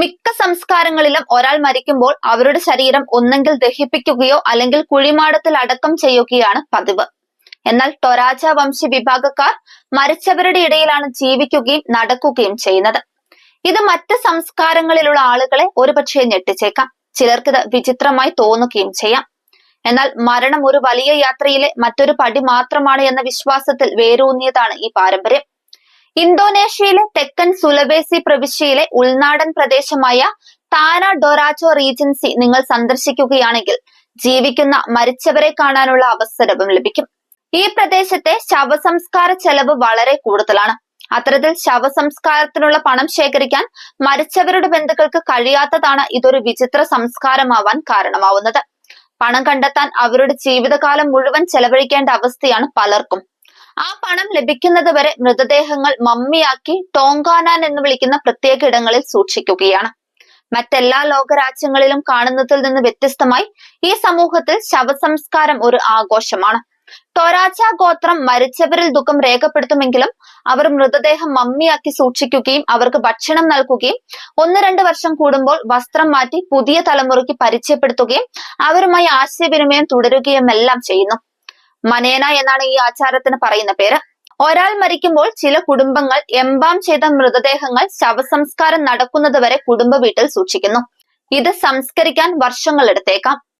മിക്ക സംസ്കാരങ്ങളിലും ഒരാൾ മരിക്കുമ്പോൾ അവരുടെ ശരീരം ഒന്നെങ്കിൽ ദഹിപ്പിക്കുകയോ അല്ലെങ്കിൽ കുഴിമാടത്തിൽ അടക്കം ചെയ്യുകയാണ് പതിവ്. എന്നാൽ ടൊരാജ വംശ വിഭാഗക്കാർ മരിച്ചവരുടെ ഇടയിലാണ് ജീവിക്കുകയും നടക്കുകയും ചെയ്യുന്നത്. ഇത് മറ്റ് സംസ്കാരങ്ങളിലുള്ള ആളുകളെ ഒരുപക്ഷെ ഞെട്ടിച്ചേക്കാം. ചിലർക്കിത് വിചിത്രമായി തോന്നുകയും ചെയ്യാം. എന്നാൽ മരണം ഒരു വലിയ യാത്രയിലെ മറ്റൊരു പടി മാത്രമാണ് എന്ന വിശ്വാസത്തിൽ വേരൂന്നിയതാണ് ഈ പാരമ്പര്യം. ഇന്തോനേഷ്യയിലെ തെക്കൻ സുലബേസി പ്രവിശ്യയിലെ ഉൾനാടൻ പ്രദേശമായ താന ഡൊറാച്ചോ റീജൻസി നിങ്ങൾ സന്ദർശിക്കുകയാണെങ്കിൽ ജീവിക്കുന്ന മരിച്ചവരെ കാണാനുള്ള അവസരവും ലഭിക്കും. ഈ പ്രദേശത്തെ ശവസംസ്കാര ചെലവ് വളരെ കൂടുതലാണ്. അത്തരത്തിൽ ശവസംസ്കാരത്തിനുള്ള പണം ശേഖരിക്കാൻ മരിച്ചവരുടെ ബന്ധുക്കൾക്ക് കഴിയാത്തതാണ് ഇതൊരു വിചിത്ര സംസ്കാരമാവാൻ കാരണമാവുന്നത്. പണം കണ്ടെത്താൻ അവരുടെ ജീവിതകാലം മുഴുവൻ ചെലവഴിക്കേണ്ട അവസ്ഥയാണ് പലർക്കും. ആ പണം ലഭിക്കുന്നത് വരെ മൃതദേഹങ്ങൾ മമ്മിയാക്കി ടോങ്കാനാൻ എന്ന് വിളിക്കുന്ന പ്രത്യേക ഇടങ്ങളിൽ സൂക്ഷിക്കുകയാണ്. മറ്റെല്ലാ ലോകരാജ്യങ്ങളിലും കാണുന്നതിൽ നിന്ന് വ്യത്യസ്തമായി ഈ സമൂഹത്തിൽ ശവസംസ്കാരം ഒരു ആഘോഷമാണ്. ടൊറാച്ച ഗോത്രം മരിച്ചവരിൽ ദുഃഖം രേഖപ്പെടുത്തുമെങ്കിലും അവർ മൃതദേഹം മമ്മിയാക്കി സൂക്ഷിക്കുകയും അവർക്ക് ഭക്ഷണം നൽകുകയും ഒന്ന് രണ്ട് വർഷം കൂടുമ്പോൾ വസ്ത്രം മാറ്റി പുതിയ തലമുറയ്ക്ക് പരിചയപ്പെടുത്തുകയും അവരുമായി ആശയവിനിമയം തുടരുകയുമെല്ലാം ചെയ്യുന്നു. മനേന എന്നാണ് ഈ ആചാരത്തിന് പറയുന്ന പേര്. ഒരാൾ മരിക്കുമ്പോൾ ചില കുടുംബങ്ങൾ എംബാം ചെയ്ത മൃതദേഹങ്ങൾ ശവസംസ്കാരം നടക്കുന്നത് വരെ കുടുംബ വീട്ടിൽ സൂക്ഷിക്കുന്നു. ഇത് സംസ്കരിക്കാൻ വർഷങ്ങൾ എടുത്തേക്കാം.